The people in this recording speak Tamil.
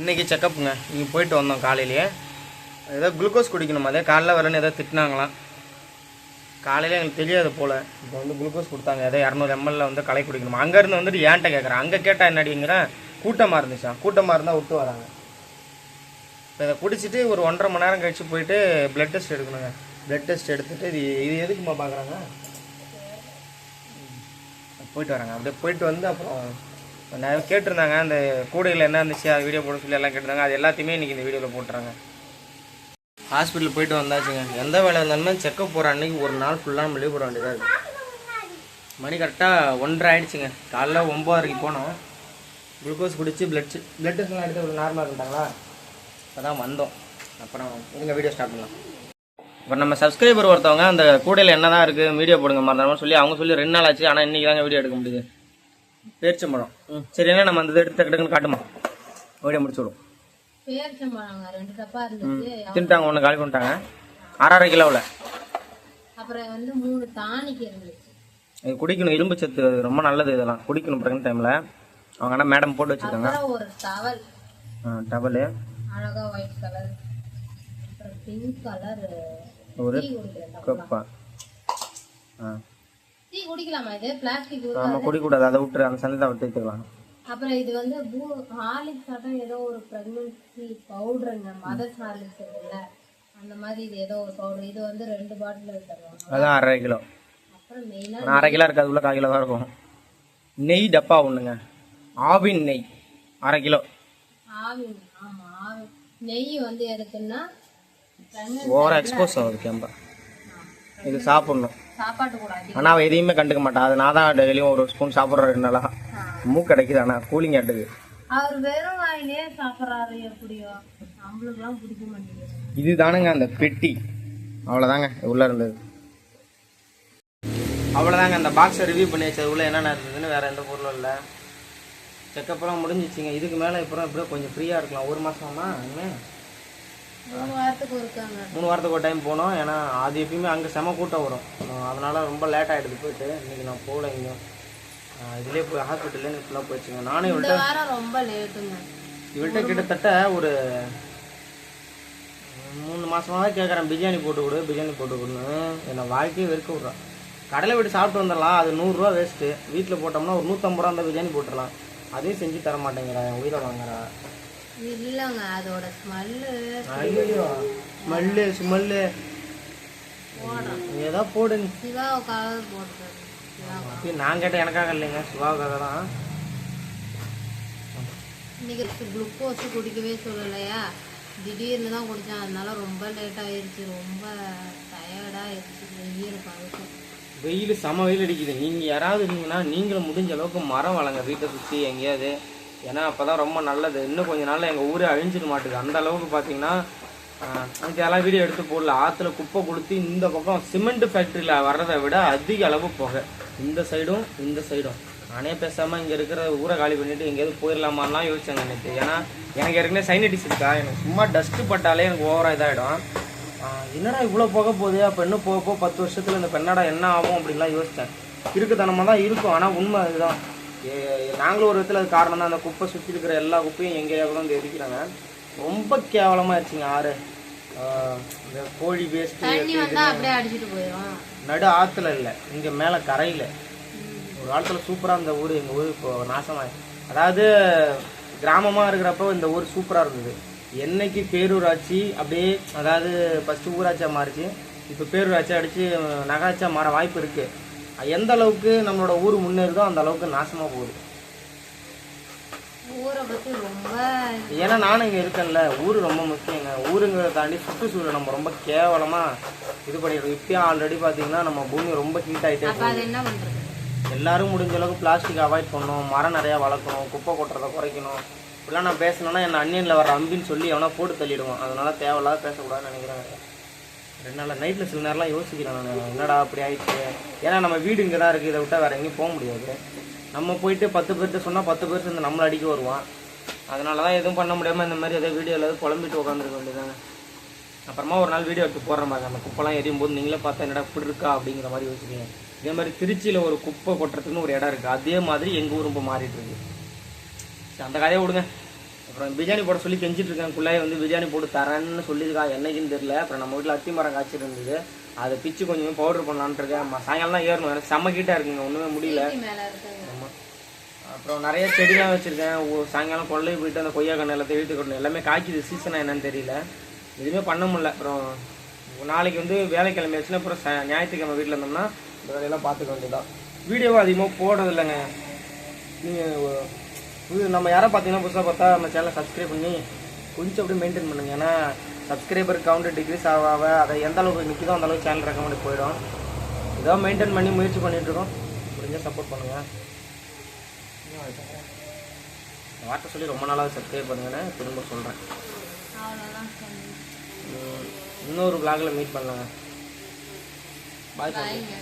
இன்றைக்கி செக்கப்புங்க. இங்கே போயிட்டு வந்தோம் காலையிலேயே. ஏதோ குளுக்கோஸ் குடிக்கணும்? அதே காலைல வரேன்னு ஏதோ திட்டினாங்களாம். காலையில் எங்களுக்கு தெரியாது போல். இப்போ வந்து குளுக்கோஸ் கொடுத்தாங்க. ஏதோ இரநூறு எம்எல்ல வந்து களை குடிக்கணும்? அங்கேருந்து வந்துட்டு ஏன்ட்ட கேட்குறேன் அங்கே கேட்டால் என்னடிங்கிறேன் கூட்டமாக இருந்துச்சான் கூட்டமாக இருந்தால் விட்டு வராங்க. இப்போ இதை குடிச்சிட்டு ஒரு ஒன்றரை மணி நேரம் கழித்து போயிட்டு ப்ளட் டெஸ்ட் எடுக்கணுங்க. ப்ளட் டெஸ்ட் எடுத்துட்டு இது இது எதுக்குமா பார்க்குறாங்க போயிட்டு வராங்க. அப்படியே போயிட்டு வந்து அப்புறம் நிறைய கேட்டிருந்தாங்க அந்த கூடையில் என்ன இருந்துச்சு அது வீடியோ போட சொல்லி எல்லாம் கேட்டிருந்தாங்க. அது எல்லாத்தையுமே இன்றைக்கி இந்த வீடியோவில் போட்டுறாங்க. ஹாஸ்பிட்டல் போயிட்டு வந்தாச்சுங்க. எந்த வேலை இருந்தாலுமே செக்கப் போகிற அன்னைக்கு ஒரு நாள் ஃபுல்லாக நம்ம லீவ் போட வேண்டியதாக இருக்குது மணி கரெக்டாக ஒன்றரை ஆகிடுச்சிங்க காலைல ஒம்பதரைக்கு போனோம். குளுக்கோஸ் குடித்து பிளட் பிளட் டெஸ்ட்லாம் எடுத்து ஒரு நார்மலாக இருந்தாங்களா இப்போ தான் வந்தோம். அப்புறம் இருங்க வீடியோ ஸ்டார்ட் பண்ணலாம். இப்போ நம்ம சப்ஸ்கிரைபர் ஒருத்தவங்க அந்த கூடையில் என்ன தான் இருக்குது வீடியோ போடுங்க மறந்துடாம சொல்லி அவங்க சொல்லி ரெண்டு நாள் ஆச்சு. ஆனால் இன்றைக்கி தாங்க வீடியோ எடுக்க முடியுது. பேரிச்சம்பழம். சரி என்ன நம்ம அந்த எடுத்து டக்கு டக்குன்னு காட்டுமா? வீடியோ முடிச்சு விடும் பேரிச்சம்பழங்க ரெண்டு டப்பா இருந்துச்சு. தின்ட்டாங்க ஒன்று காலி பண்ணிட்டாங்க. அரை கிலோவில். அப்புறம் வந்து மூணு டானிக் இருந்துச்சு. இது குடிக்கணும் இரும்பு சத்து. ரொம்ப நல்லது இதெல்லாம். குடிக்கணும் ப்ரெக்னென்ட் டைமில் அவங்க ஆனால் மேடம் போட்டு வச்சுருக்காங்க. ஒரு டவல் டபுளு அழகா ஒயிட் கலர் அப்புறம் பிங்க் கலர் ஒரு கப்பா ஆ. டீ குடிக்கலாமா இது? பிளாஸ்டிக் ஆமாம் குடிக்கூடாது. அதை விட்டுரு. அந்த சந்தை தான் எடுத்துக்கலாம் அப்புறம் இது வந்து பூ ஹார்லிக்ஸ் ஏதோ ஒரு பிரெக்னன்சி பவுடருங்க மதர்ஸ் ஹார்லிக்ஸ் இருக்குல்ல. அந்த மாதிரி இது ஏதோ ஒரு பவுடர் இது வந்து ரெண்டு பாட்டில் தருவாங்க. அதான் அரை கிலோ. அப்புறம் அரை கிலோ இருக்காது. உள்ள கால் கிலோ தான் இருக்கும். நெய் டப்பா ஒன்றுங்க ஆவின் நெய். அரை கிலோ. ஆவி ஆமா ஆவி. நெய் வந்து எதுக்குன்னா ஓவராக எக்ஸ்போஸ் ஆகுது கேம்பா. இது சாப்பிட்ணும். ஆனால் அவள் எதையுமே கண்டுக்க மாட்டான். அது நான் தான் டெய்லியும் ஒரு ஸ்பூன் சாப்பிட்ற ரெண்டு நாளா மூக்கு கிடைக்குது ஆனால் கூலிங் ஆட்டுது. அவர் வெறும் வாயிலே சாப்பிட்றாரு எப்படியோ. நம்மளுக்குலாம் பிடிக்க மாட்டேங்குது. இது தானுங்க அந்த பெட்டி. அவ்வளோதாங்க உள்ளே இருந்தது. அவ்வளோதாங்க அந்த பாக்ஸை ரிவ்யூ பண்ணி வச்சது. உள்ள என்னென்ன இருந்ததுன்னு வேற எந்த பொருளும் இல்லை. செக்கப்லாம் முடிஞ்சிச்சிங்க. இதுக்கு மேலே இப்போ எப்படியோ கொஞ்சம் ஃப்ரீயாக இருக்கலாம். ஒரு மாதமா இனிமேல் மூணு வாரத்துக்கு ஒரு டைம் போனோம். ஏன்னா அது எப்பயுமே அங்கே செம கூட்டம் வரும். அதனால ரொம்ப லேட் ஆகிடுது போயிட்டு. இன்னைக்கு நான் போகல இங்கே இதுலேயே போய் ஹாஸ்பிட்டல்லே ஃபுல்லாக போயிடுச்சுங்க. நானும் இவள்கிட்ட ரொம்ப லேட்டுங்க இவள்கிட்ட கிட்டத்தட்ட ஒரு மூணு மாசமா தான் கேட்குறேன் பிரியாணி போட்டு கொடு பிரியாணி போட்டு கொடுன்னு. என்னை வாழ்க்கையை வெறுக்க விட்றான் கடையில் விட்டு சாப்பிட்டு வந்துடலாம். அது நூறுரூவா வேஸ்ட்டு வீட்டில் போட்டோம்னா ஒரு நூற்றம்பது ரூபா அந்த பிரியாணி போட்டுடலாம். அதையும் செஞ்சு தர மாட்டேங்கிறா. என் உயிரை வாங்குறா. இல்லைங்க அதோட ஸ்மெல்லு ஐயோ ஸ்மெல்லு ஸ்மெல்லு ஏதோ போடு சிவாவுக்காக அப்பயும் நான் கேட்டேன் எனக்காக இல்லைங்க சிவாவுக்காக தான். இன்னைக்கு குளுக்கோஸ் குடிக்கவே சொல்லலையா? திடீர்னு தான் குடித்தேன் அதனால ரொம்ப லேட் ஆயிருச்சு ரொம்ப டயர்டாக ஆயிடுச்சு வெயில் பழக்கம் வெயில் செம வெயில் அடிக்குது. நீங்கள் யாராவது இருந்தீங்கன்னா நீங்களும் முடிஞ்ச அளவுக்கு மரம் வளங்க வீட்டை சுற்றி எங்கேயாவது. ஏன்னா அப்போ தான் ரொம்ப நல்லது. இன்னும் கொஞ்ச நாளில் எங்கள் ஊரே அழிஞ்சிட மாட்டுது. அந்த அளவுக்கு பார்த்தீங்கன்னா அதுக்கு எல்லாம் வீடியோ எடுத்து போடல. ஆற்றுல குப்பை கொடுத்து இந்த பக்கம் சிமெண்ட் ஃபேக்ட்ரியில் வர்றதை விட அதிக அளவு புகை. இந்த சைடும் இந்த சைடும். நானே பேசாமல் இங்கே இருக்கிற ஊரை காலி பண்ணிட்டு எங்கேயாவது போயிடலாமான்லாம் யோசிச்சேங்க நேற்று ஏன்னா எனக்கு ஏற்கனவே சைனடிஸ் இருக்கா? எனக்கு சும்மா டஸ்ட்டு பட்டாலே எனக்கு ஓவராக இதாகிடும் என்னடா இவ்வளோ போக போகுது? அப்போ இன்னும் போக போக பத்து வருஷத்தில் இந்த பெண்ணடா என்ன ஆகும் அப்படின்லாம் யோசித்தேன் இருக்குத்தனமாக தான் இருக்கும். ஆனால் உண்மை அதுதான். நாங்களும் ஒரு விதத்தில் அது காரணம் தான் அந்த குப்பை சுற்றி இருக்கிற எல்லா குப்பையும் எங்கேயா கூட வந்து எரிக்கிறாங்க. ரொம்ப கேவலமாக இருச்சுங்க ஆறு இந்த கோழி வேஸ்ட்டு நடு ஆற்றுல இல்லை இங்கே மேலே கரையில். ஒரு காலத்தில் சூப்பராக இருந்த ஊர் எங்கள் ஊர் இப்போ நாசமாக அதாவது கிராமமாக இருக்கிறப்போ இந்த ஊர் சூப்பராக இருந்தது. என்னைக்கு பேரூராட்சி அப்படியே அதாவது ஃபஸ்ட்டு ஊராட்சியாக மாறிச்சு. இப்போ பேரூராட்சி அடித்து நகராட்சியாக மாற வாய்ப்பு இருக்குது எந்த அளவுக்கு நம்மளோட ஊர் முன்னேறுதோ அந்த அளவுக்கு நாசமாக போகுது. ஊரை பற்றி ரொம்ப ஏன்னா நானும் இங்கே இருக்கேன்ல ஊர் ரொம்ப முக்கியங்க. ஊருங்கிறத தாண்டி சுற்றுச்சூழல் நம்ம ரொம்ப கேவலமாக இது பண்ணிடுறோம் இப்பயும் ஆல்ரெடி பார்த்தீங்கன்னா நம்ம பூமி ரொம்ப ஹீட் ஆகிட்டே அது என்ன பண்ணுறது எல்லாரும் முடிஞ்ச அளவுக்கு பிளாஸ்டிக் அவாய்ட் பண்ணணும் மரம் நிறையா வளர்க்கணும் குப்பை கொட்டுறதை குறைக்கணும். இப்படிலாம் நான் பேசினேன்னா என் அன்னியனில் வர அம்பின்னு சொல்லி எவனா போட்டு தள்ளிடுவான். அதனால தேவையில்லாத பேசக்கூடாதுன்னு நினைக்கிறேன். ரெண்டு நாள் நைட்டில் சில நேரம்லாம் யோசிக்கிறேன் நான். என்னடா அப்படி ஆயிடுச்சு? ஏன்னா நம்ம வீடு இங்கே தான் இருக்குது இதை விட்டால் வேறு எங்கேயும் போக முடியாது. நம்ம போயிட்டு பத்து பேர்கிட்ட சொன்னால் பத்து பேர் சேர்ந்து நம்மளை அடிக்க வருவான். அதனால தான் எதுவும் பண்ண முடியாமல் இந்த மாதிரி ஏதோ வீடியோவில் புலம்பிட்டு உட்காந்துருக்க வேண்டியதாங்க அப்புறமா ஒரு நாள் வீடியோ எடுத்து போடுற மாதிரி. அந்த குப்பைலாம் எரியும் போது நீங்களே பார்த்தா என்னடா இப்படி இருக்கா அப்படிங்கிற மாதிரி யோசிக்கிறீங்க. இதே மாதிரி திருச்சியில் ஒரு குப்பை கொட்டுறதுக்குன்னு ஒரு இடம் இருக்குது அதே மாதிரி எங்கள் ஊர் ரொம்ப மாறிட்டு இருக்கு. சரி, அந்த கதையை விடுங்க. அப்புறம் பிரியாணி போட சொல்லி கெஞ்சிட்டு இருக்கேன் குள்ளாய வந்து பிரியாணி போட்டு தரேன்னு சொல்லியிருக்கா என்னைக்குன்னு தெரியல. அப்புறம் நம்ம வீட்டில் அத்தி மரம் காய்ச்சிட்டு இருந்தது. அதை பிச்சு கொஞ்சம் பவுடர் பண்ணலான்ட்டு இருக்கேன். சாயங்காலம் தான் ஏறணும். எனக்கு செம்ம கிட்டா இருக்குங்க. ஒன்றுமே முடியல. வீட்டு மேல இருக்குங்க. ஆமா. அப்புறம் நிறைய செடிலாம் வச்சுருக்கேன். சாயங்காலம் கொல்லை போயிட்டு அந்த கொய்யா கண்ணு எல்லாத்தையும் கொட்டணும். எல்லாமே காய்க்குது. சீசனாக என்னன்னு தெரியல. எதுவுமே பண்ண முடியல. அப்புறம் நாளைக்கு வந்து வேலைக்கிழமை ஆச்சுன்னா அப்புறம் ஞாயிற்றுக்கிழமை வீட்டில் இருந்தோம்னா இந்த வேலையெல்லாம் பார்த்துக்க வேண்டியதான் வீடியோவும் அதிகமாக போடுறது இல்லைங்க நீங்கள் இது நம்ம யாரை பார்த்தீங்கன்னா புதுசாக பார்த்தா நம்ம சேனலை சப்ஸ்கிரைப் பண்ணி கொஞ்சம் அப்படியே மெயின்டைன் பண்ணுங்க. ஏன்னா சப்ஸ்கிரைபர் கவுண்ட் டிக்ரீஸ் ஆக அதை எந்த அளவுக்கு நிற்கிதோ அந்த அளவுக்கு சேனல் ரெக்கமெண்ட் போயிடும். இதோ மெயின்டைன் பண்ணி முயற்சி பண்ணிட்டு இருக்கோம். முடிஞ்சால் சப்போர்ட் பண்ணுங்கள் வார்த்தை சொல்லி ரொம்ப நாளாக சப்ஸ்கிரைப் பண்ணுங்கன்னு திரும்ப சொல்கிறேன் இன்னொரு vlogல மீட் பண்ணலாங்க. பாய் பாய்ங்க